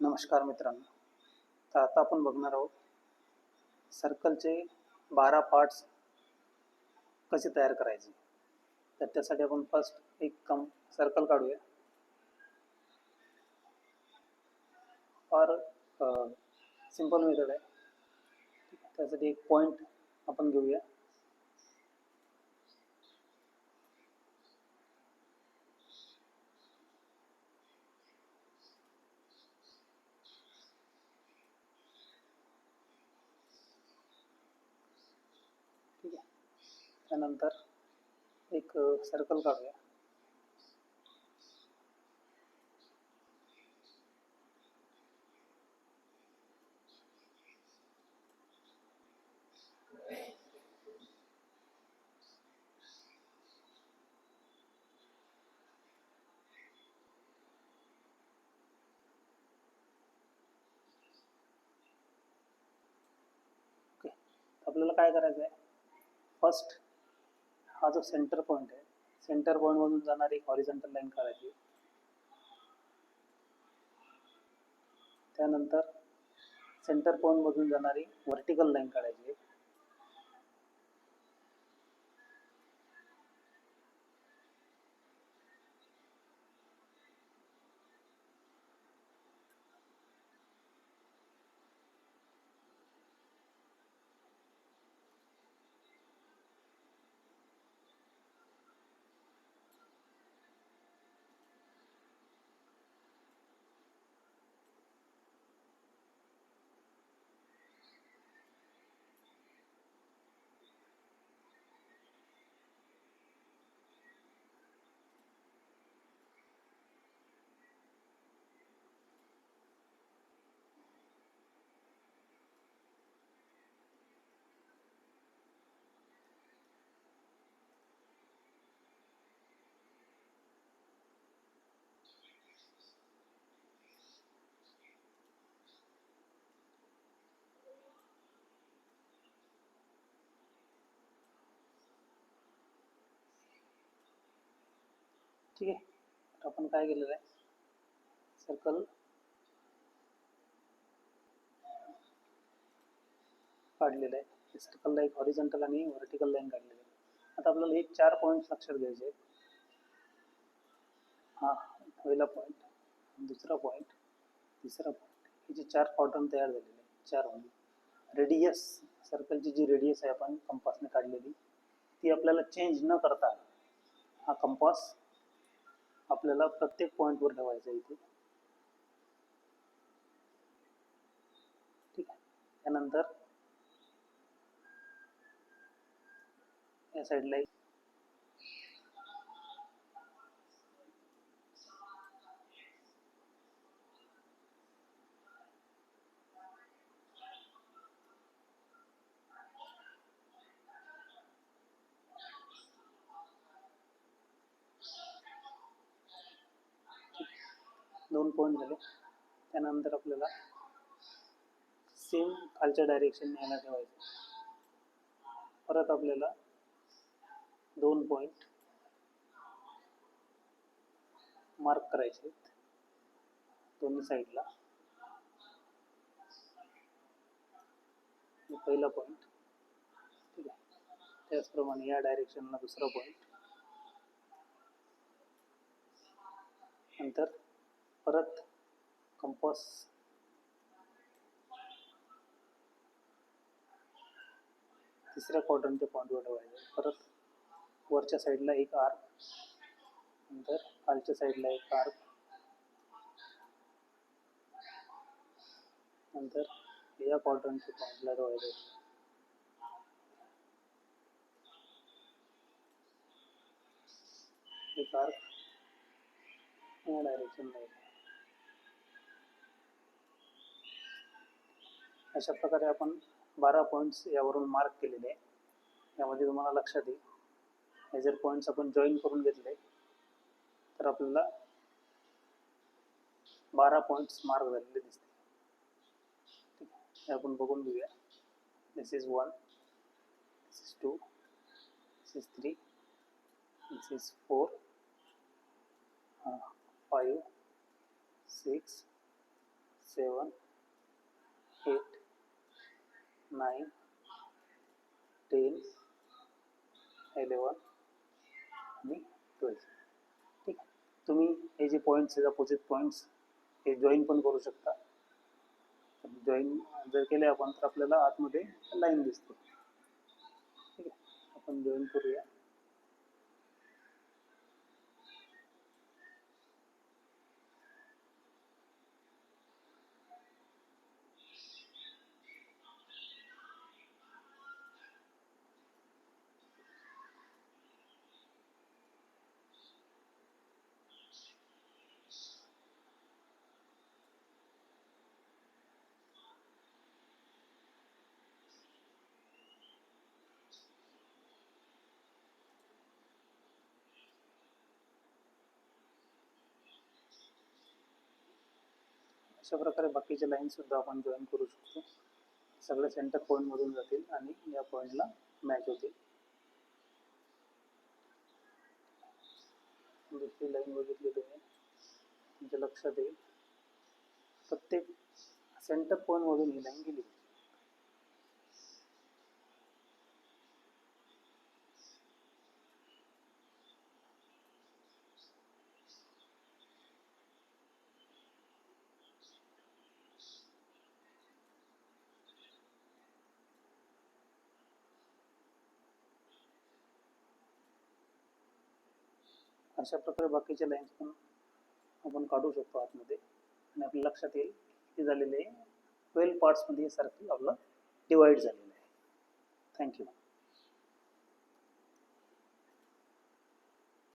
नमस्कार मित्रांनो. तर आता आपण बघणार आहोत सर्कलचे बारा पार्ट्स कसे तयार करायचे. तर त्यासाठी आपण फर्स्ट एक कम सर्कल काढूया. फार सिंपल मेथड आहे. त्यासाठी एक पॉईंट आपण घेऊया. त्यानंतर एक सर्कल करायचं आहे फ़र्स्ट हा जो सेंटर पॉईंट आहे सेंटर पॉईंटमधून जाणारी एक हॉरिझॉन्टल लाईन काढायची. त्यानंतर सेंटर पॉईंटमधून जाणारी व्हर्टिकल लाईन काढायची. ठीक आहे. तर आपण काय केलेलं आहे? सर्कल काढलेलं आहे. सर्कलला एक हॉरिझॉन्टल आणि व्हर्टिकल लाईन काढलेली आहे. आता आपल्याला हे चार पॉईंट लक्षात घ्यायचे आहेत. हा पहिला पॉईंट दुसरा पॉईंट तिसरा पॉईंट हे जे चार क्वाड्रन तयार झालेले आहेत चार म्हणजे रेडियस सर्कलची जी रेडियस आहे आपण कंपासने काढलेली ती आपल्याला चेंज न करता हा कंपास आपल्याला प्रत्येक पॉईंटवर ठेवायचं आहे इथे. ठीक आहे. त्यानंतर या साईडला दोन पॉईंट झाले. त्यानंतर आपल्याला सेम खालच्या डायरेक्शन यायला ठेवायचं. परत आपल्याला दोन पॉईंट मार्क करायचे आहेत. दोन्ही साईडला पहिला पॉईंट ठीक आहे. त्याचप्रमाणे या डायरेक्शनला दुसरा पॉईंट नंतर परत कंपास तिसऱ्या क्वाड्रंटच्या पॉईंटवर ठेवायचं. परत वरच्या साईडला एक आर्क नंतर खालच्या साईडला एक आर्क नंतर या क्वाड्रंटच्या पॉईंटला ठेवायचं. एक आर्क या डायरेक्शनला अशा प्रकारे आपण बारा पॉईंट्स यावरून मार्क केलेले आहे. यामध्ये तुम्हाला लक्षात येईल. हे जर पॉईंट्स आपण जॉईन करून घेतले. तर आपल्याला बारा पॉईंट्स मार्क झालेले दिसते ठीक हे आपण बघून घेऊया. This is one this is two this is three this is four five six seven eight nine ten eleven आणि ट्वेल्व. ठीक. तुम्ही हे जे पॉईंट्स आहेत अपोजिट पॉईंट्स हे जॉईन पण करू शकता. जॉईन जर केले आपण तर आपल्याला आतमध्ये लाईन दिसते. ठीक आहे. आपण जॉईन करूया. अशा प्रकारे बाकीचे लाईन सुद्धा आपण जॉईन करू शकतो. सगळे सेंटर पॉईंट मधून जातील आणि या पॉईंटला मॅच होतील. दुसरी लाईन बघितली तुम्ही. तुमच्या लक्षात येईल. प्रत्येक सेंटर पॉईंट मधून ही लाईन गेली. अशा प्रकारे बाकीचे लाईन्स पण आपण काढू शकतो आतमध्ये. आणि आपल्या लक्षात येईल हे झालेले ट्वेल्व पार्ट्समध्ये हे सर्कल आपलं डिवाइड झालेलं आहे. थँक्यू